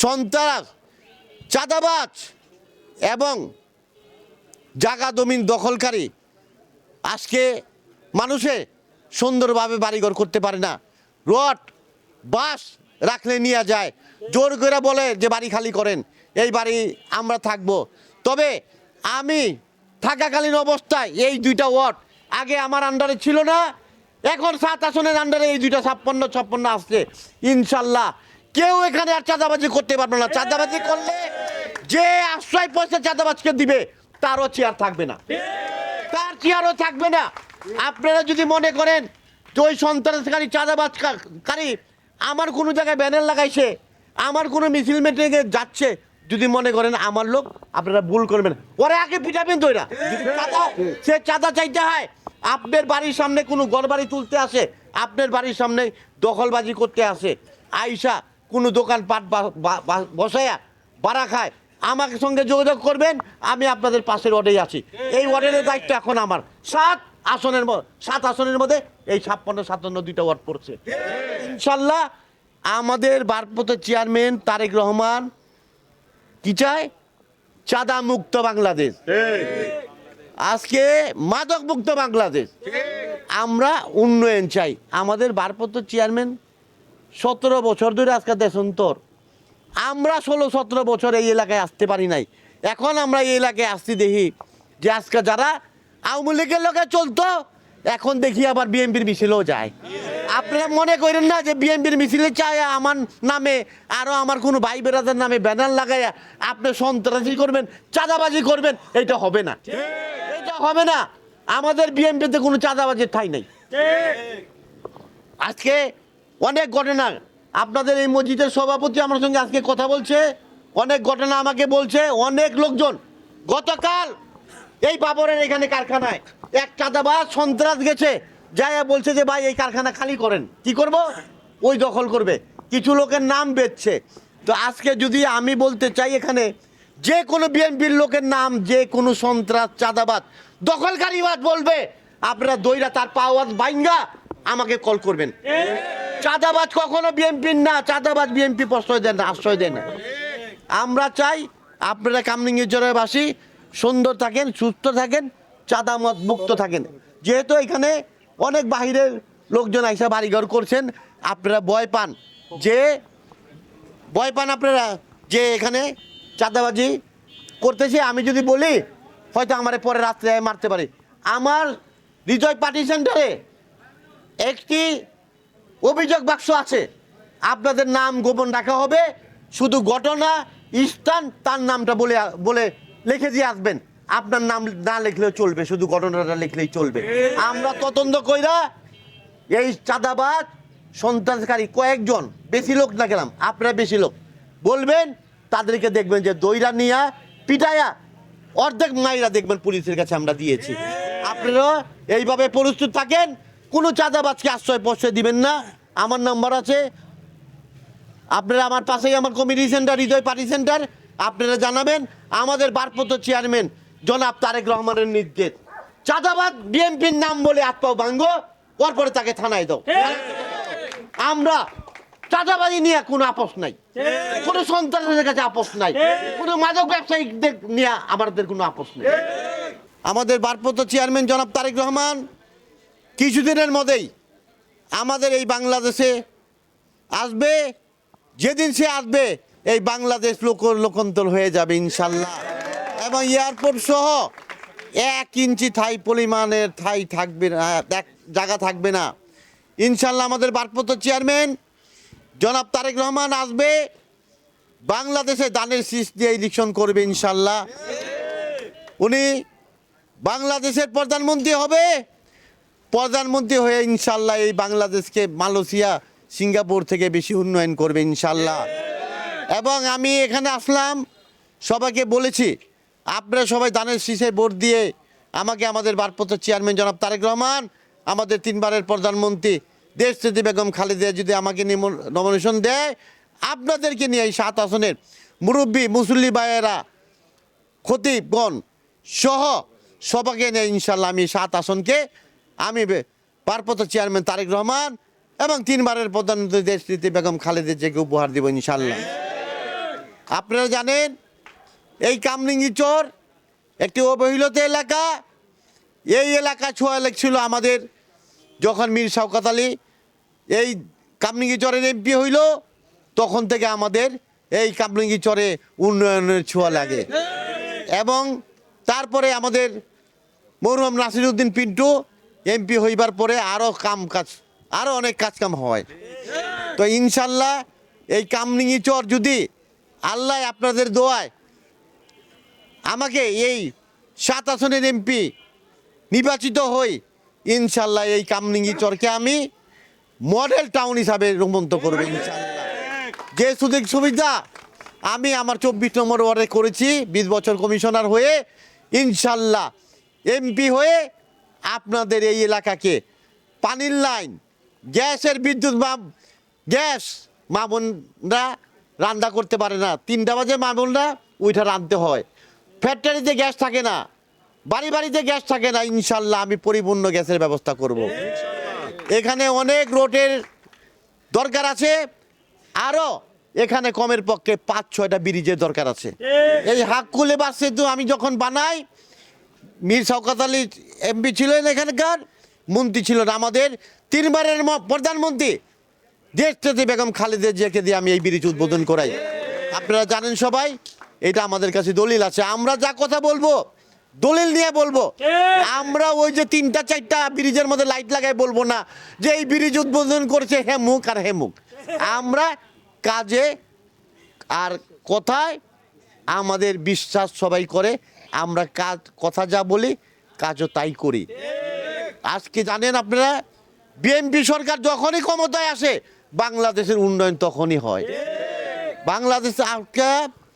সন্ত্রাস, চাঁদাবাজ এবং জাগা জমিন দখলকারী। আজকে মানুষে সুন্দরভাবে বাড়িঘর করতে পারে না। রড বাস রাখলে নিয়ে যায়। জোর করে বলে যে বাড়ি খালি করেন, এই বাড়ি আমরা থাকব। তবে আমি থাকাকালীন অবস্থায় এই দুইটা ওয়ার্ড আগে আমার আন্ডারে ছিল না, এখন সাত আসনের আন্ডারে এই দুইটা ছাপ্পান্ন ছাপ্পান্ন আসছে। ইনশাল্লাহ কেউ এখানে আর চাঁদাবাজি করতে পারবে না। চাঁদাবাজি করলে যে আশ্রয় পয়সা চাঁদাবাজকে দিবে, তারও চেয়ার থাকবে না। তার চেয়ারও থাকবে না। আপনারা যদি মনে করেন যে ওই সন্ত্রাসকারী, চাঁদাবাজকারী আমার কোনো জায়গায় ব্যানার লাগাইছে, আমার কোনো মিছিল মিটিংয়ে যাচ্ছে, যদি মনে করেন আমার লোক, আপনারা ভুল করবেন। ওরা আগে পিঠাবেন তো এরা। সে চাঁদা চাইতে হয়, আপনার বাড়ির সামনে কোনো গড়বাড়ি তুলতে আসে, আপনার বাড়ির সামনে দখলবাজি করতে আসে। আইসা কোনো দোকান পাট বসায়া বাড়া খায়, আমাকে সঙ্গে যোগাযোগ করবেন, আমি আপনাদের পাশের ওয়ার্ডেই আছি। এই ওয়ার্ডের দায়িত্ব এখন আমার। সাত আসনের সাত আসনের মধ্যে এই ছাপ্পান্ন, সাতান্ন দুইটা ওয়ার্ড পড়ছে। ইনশাল্লাহ আমাদের ভারপ্রাপ্ত চেয়ারম্যান তারেক রহমান কি চায়? চাঁদা মুক্ত বাংলাদেশ। আজকে মাদক মুক্ত বাংলাদেশ। আমরা উন্নয়ন চাই। আমাদের ভারপ্রাপ্ত চেয়ারম্যান সতেরো বছর ধরে আজকে দেশান্তর আমরা ষোলো সতেরো বছর এই এলাকায় আসতে পারি নাই। এখন আমরা এই এলাকায় আসছি দেখি যে আজকে যারা আওয়ামী লীগের লোকে চলতো এখন দেখি আবার বিএনপির মিছিলেও যায়। আপনারা মনে করেন না যে বিএনপির মিছিলে চায় আমার নামে আরও আমার কোনো ভাই বেড়াদের নামে ব্যানার লাগাইয়া আপনি সন্ত্রাসী করবেন চাঁদাবাজি করবেন এটা হবে না। এটা হবে না। আমাদের বিএনপিতে কোনো চাঁদাবাজির ঠাই নেই। আজকে অনেক ঘটনা। আপনাদের এই মসজিদের সভাপতি আমার সঙ্গে আজকে কথা বলছে। অনেক ঘটনা আমাকে বলছে। অনেক লোকজন। গতকাল এই বাবরের এখানে কারখানায় এক চাঁদাবাজ সন্ত্রাস গেছে। যাইয়া বলছে যে, ভাই, এই কারখানা খালি করেন। কি করব? ওই দখল করবে। কিছু লোকের নাম বেচছে। তো আজকে যদি আমি বলতে চাই এখানে, যে কোনো বিএনপির লোকের নাম, যে কোনো সন্ত্রাস চাঁদাবাদ দখলকারীবাদ বলবে, আপনারা দইরা তার পাওয়াজ বাইঙ্গা, আমাকে কল করবেন। চাঁদাবাজ কখনো বিএনপির না, চাঁদাবাজ বিএনপি প্রশ্রয় দেন না, আশ্রয় দেন না। আমরা চাই আপনারা কামলিঙ্গের জনবাসী সুন্দর থাকেন, সুস্থ থাকেন, চাঁদামত মুক্ত থাকেন। যেহেতু এখানে অনেক বাহিরের লোকজন আইসা বাড়িঘর করছেন, আপনারা ভয় পান। যে ভয় পান আপনারা যে এখানে চাঁদাবাজি করতেছে, আমি যদি বলি, হয়তো আমার পরে রাত্রে মারতে পারি। আমার হৃদয় পার্টি সেন্টারে একটি অভিযোগ বাক্স আছে। আপনাদের নাম গোপন রাখা হবে। শুধু ঘটনা, স্থান, তার নামটা বলে বলে লিখে দিয়ে আসবেন। আপনার নাম না লিখলেও চলবে, শুধু ঘটনাটা লিখলেই চলবে। আমরা তদন্ত কইরা এই চাঁদাবাদ সন্ত্রাসকারী কয়েকজন, বেশি লোক না গেলাম, আপনারা বেশি লোক। বলবেন, তাদেরকে দেখবেন যে দইরা নিয়া, পিটায়া, অর্ধেক মাইরা দেখবেন পুলিশের কাছে আমরা দিয়েছি। আপনারা এইভাবে প্রস্তুত থাকেন কোনো চাঁদাবাজকে আশ্রয় প্রশ্রয় দিবেন না। আমার নাম্বার আছে। আপনারা আমার পাশেই আমার community centre Hriday party centre আপনারা জানাবেন। আমাদের বারপত চেয়ারম্যান জনাব তারেক রহমানের নির্দেশ। চাঁদাবাদ বিএনপির নাম বলে আত্মাও ভাঙ্গো, পরপরে তাকে থানায় দাও। আমরা চাঁদাবাজি নিয়ে কোনো আপোষ নাই। কোনো সন্তানদের কাছে আপোষ নাই। কোনো মাদক ব্যবসায়িকদের নিয়ে আমাদের কোনো আপোষ নেই। আমাদের বারপত চেয়ারম্যান জনাব তারেক রহমান কিছুদিনের মধ্যেই আমাদের এই বাংলাদেশে আসবে, যেদিন সে আসবে, এই বাংলাদেশ লোক লোকান্তর হয়ে যাবে ইনশাল্লাহ। এবং এয়ারপোর্ট সহ এক ইঞ্চি থাই পরিমাণের থাই থাকবে না এক জায়গা থাকবে না। ইনশাল্লাহ আমাদের বারপত চেয়ারম্যান জনাব তারেক রহমান আসবে, বাংলাদেশে দানের শীষ দিয়ে ইলেকশন করবে ইনশাল্লাহ। উনি বাংলাদেশের প্রধানমন্ত্রী হবে প্রধানমন্ত্রী হয়ে ইনশাল্লাহ এই বাংলাদেশকে মালয়েশিয়া, সিঙ্গাপুর থেকে বেশি উন্নয়ন করবে ইনশাল্লাহ। এবং আমি এখানে আসলাম, সবাইকে বলেছি, আপনারা সবাই দানের শীষে ভোট দিয়ে আমাকে আমাদের ভারপ্রাপ্ত চেয়ারম্যান জনাব তারেক রহমান, আমাদের তিনবারের প্রধানমন্ত্রী দেশ স্মৃতি বেগম খালেদা যদি আমাকে নমিনেশন দেয়, আপনাদেরকে নিয়ে এই সাত আসনের মুরব্বী, মুসল্লি ভাইয়েরা, খতিবগণ সহ সবাইকে নিয়ে ইনশাল্লাহ আমি সাত আসনকে আমি ভারপ্রাপ্ত চেয়ারম্যান তারেক রহমান এবং তিনবারের প্রধানমন্ত্রী দেশনীতি বেগম খালেদের জেকে উপহার দেব ইনশাল্লাহ আপনারা জানেন, এই কামলিঙ্গি চর একটি অবহেলিত এলাকা। এই এলাকা ছোঁয়া ছিল আমাদের যখন মীর শওকাত আলী এই কামলিঙ্গি চরের এমপি হইল, তখন থেকে আমাদের এই কামলিঙ্গি চরে উন্নয়নের ছোঁয়া লাগে। এবং তারপরে আমাদের মরহুম নাসিরুদ্দিন পিন্টু এমপি হইবার পরে আরও কাম কাজ আরও অনেক কাজ কাম হয়। তো ইনশাল্লাহ এই কামনিঙি চর যদি আল্লাহ আপনাদের দোয়ায় আমাকে এই সাত আসনের এমপি নির্বাচিত হই, ইনশাল্লাহ এই কামনিঙ্গি চরকে আমি মডেল টাউন হিসাবে রোমন্ত করব ইনশাল্লাহ। যে সুযোগ সুবিধা আমি আমার চব্বিশ নম্বর ওয়ার্ডে করেছি, বিশ বছর কমিশনার হয়ে ইনশাল্লাহ এমপি হয়ে আপনাদের এই এলাকাকে। পানির লাইন, গ্যাসের বিদ্যুৎ মা গ্যাস মামুনরা রান্না করতে পারে না। তিনটা বাজে মামুনরা ওইটা রাঁধতে হয়। ফ্যাক্টরিতে গ্যাস থাকে না, বাড়ি বাড়িতে গ্যাস থাকে না, ইনশাল্লাহ আমি পরিপূর্ণ গ্যাসের ব্যবস্থা করব। এখানে অনেক রোডের দরকার আছে, আরও এখানে কমের পক্ষে পাঁচ ছয়টা ব্রিজের দরকার আছে। এই হাক্কুলে বাস সেতু আমি যখন বানাই মীর শওকত আলী এমপি ছিলেন এখানকার, মন্ত্রী ছিলেন আমাদের। তিনবারের প্রধানমন্ত্রী। দেশটাতে বেগম খালেদা জিয়াকে দিয়ে আমি এই ব্রিজ উদ্বোধন করাই। আপনারা জানেন সবাই, এটা আমাদের কাছে দলিল আছে। আমরা যা কথা বলব, দলিল নিয়ে বলব। আমরা ওই যে তিনটা, চারটা ব্রিজের মধ্যে লাইট লাগাই বলব না, যে এই ব্রিজ উদ্বোধন করেছে হেমুক আর হেমুক আমরা কাজে আর কথায় আমাদের বিশ্বাস সবাই করে, আমরা কাজ, কথা যা বলি, কাজও তাই করি। আজকে জানেন আপনারা, বিএনপি সরকার যখনই ক্ষমতায় আসে, বাংলাদেশের উন্নয়ন তখনই হয়। বাংলাদেশ আজকে